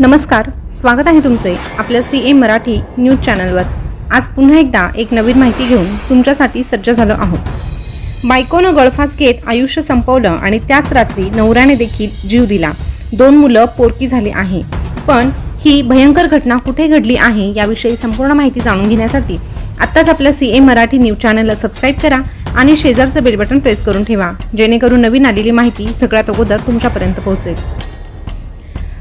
नमस्कार स्वागत आहे तुमचे आपल्या सी ए मराठी न्यूज चॅनलवर. आज पुन्हा एकदा एक नवीन माहिती घेऊन तुमच्यासाठी सज्ज झालो आहोत. बायकोनं गळफास घेत आयुष्य संपवलं आणि त्याच रात्री नवऱ्याने देखील जीव दिला. दोन मुलं पोरकी झाली आहे. पण ही भयंकर घटना कुठे घडली आहे याविषयी संपूर्ण माहिती जाणून घेण्यासाठी आत्ताच आपल्या सी ए मराठी न्यूज चॅनलला सबस्क्राईब करा आणि शेजारचं बेल बटन प्रेस करून ठेवा जेणेकरून नवीन आलेली माहिती सगळ्यात अगोदर तुमच्यापर्यंत पोहोचेल.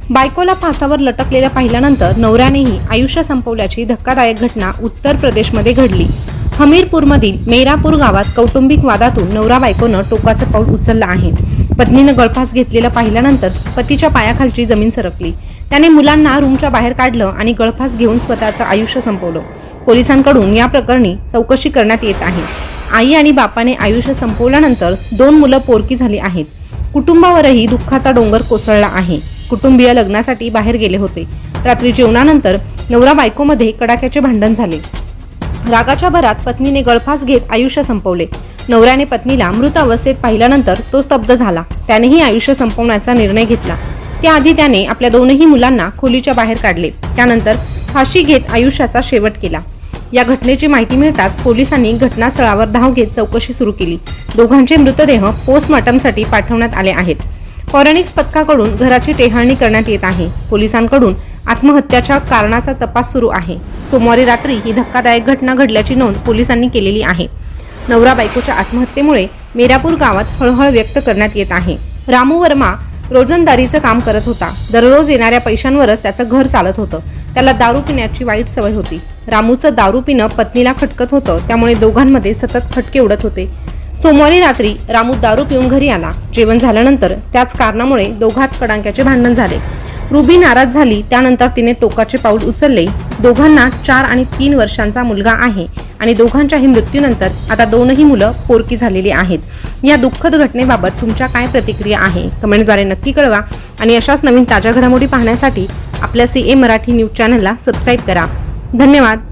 बायकोला फासावर लटकलेल्या पाहिल्यानंतर नवऱ्यानेही आयुष्य संपवल्याची धक्कादायक घटना उत्तर प्रदेशमध्ये घडली. हमीरपूरमधील मेरापूर गावात कौटुंबिक वादातून नवरा बायकोनं टोकाचं पाऊल उचललं आहे. पत्नीनं गळफास घेतलेलं पाहिल्यानंतर पतीच्या पायाखालची जमीन सरकली. त्याने मुलांना रूमच्या बाहेर काढलं आणि गळफास घेऊन स्वतःचं आयुष्य संपवलं. पोलिसांकडून या प्रकरणी चौकशी करण्यात येत आहे. आई आणि बापाने आयुष्य संपवल्यानंतर दोन मुलं पोरकी झाली आहेत. कुटुंबावरही दुःखाचा डोंगर कोसळला आहे. कुटुंबीय लग्नासाठी बाहेर गेले होते. रात्री जेवणानंतर नवरा बायकोमध्ये कडाक्याचे भांडण झाले. रागाच्या भरात पत्नीने गळफास घेत आयुष्य संपवले. नवऱ्याने पत्नीला मृत अवस्थेत पाहिल्यानंतर तो स्तब्ध झाला. त्यानेही आयुष्य संपवण्याचा निर्णय घेतला. त्याआधी त्याने आपल्या दोनही मुलांना खोलीच्या बाहेर काढले. त्यानंतर फाशी घेत आयुष्याचा शेवट केला. या घटनेची माहिती मिळताच पोलिसांनी घटनास्थळावर धाव घेत चौकशी सुरू केली. दोघांचे मृतदेह पोस्टमॉर्टमसाठी पाठवण्यात आले आहेत. फॉरेनिक्स पथकाकडून घराची टेहाळणी करण्यात येत आहे. पोलिसांकडून आत्महत्याच्या कारणाचा तपास सुरू आहे. सोमवारी रात्री ही धक्कादायक घटना घडल्याची नोंद पोलिसांनी केलेली आहे. नवरा बायकोच्या आत्महत्येमुळे मेरापूर गावात हळहळ व्यक्त करण्यात येत आहे. रामू वर्मा रोजंदारीचं काम करत होता. दररोज येणाऱ्या पैशांवरच त्याचं घर चालत होतं. त्याला दारू पिण्याची वाईट सवय होती. रामूचं दारू पिणं पत्नीला खटकत होतं. त्यामुळे दोघांमध्ये सतत खटके उडत होते. सोमवारी रात्री रामू दारू पिऊन घरी आला. जेवण झाल्यानंतर त्याच कारणामुळे दोघात कडांक्याचे भांडण झाले. रुबी नाराज झाली त्यानंतर तिने टोकाचे पाऊल उचलले. दोघांना चार आणि तीन वर्षांचा मुलगा आहे आणि दोघांच्याही मृत्यूनंतर आता दोनही मुलं पोरकी झालेली आहेत. या दुःखद घटनेबाबत तुमच्या काय प्रतिक्रिया आहे? कमेंटद्वारे नक्की कळवा आणि अशाच नवीन ताज्या घडामोडी पाहण्यासाठी आपल्या सी ए मराठी न्यूज चॅनलला सबस्क्राईब करा. धन्यवाद.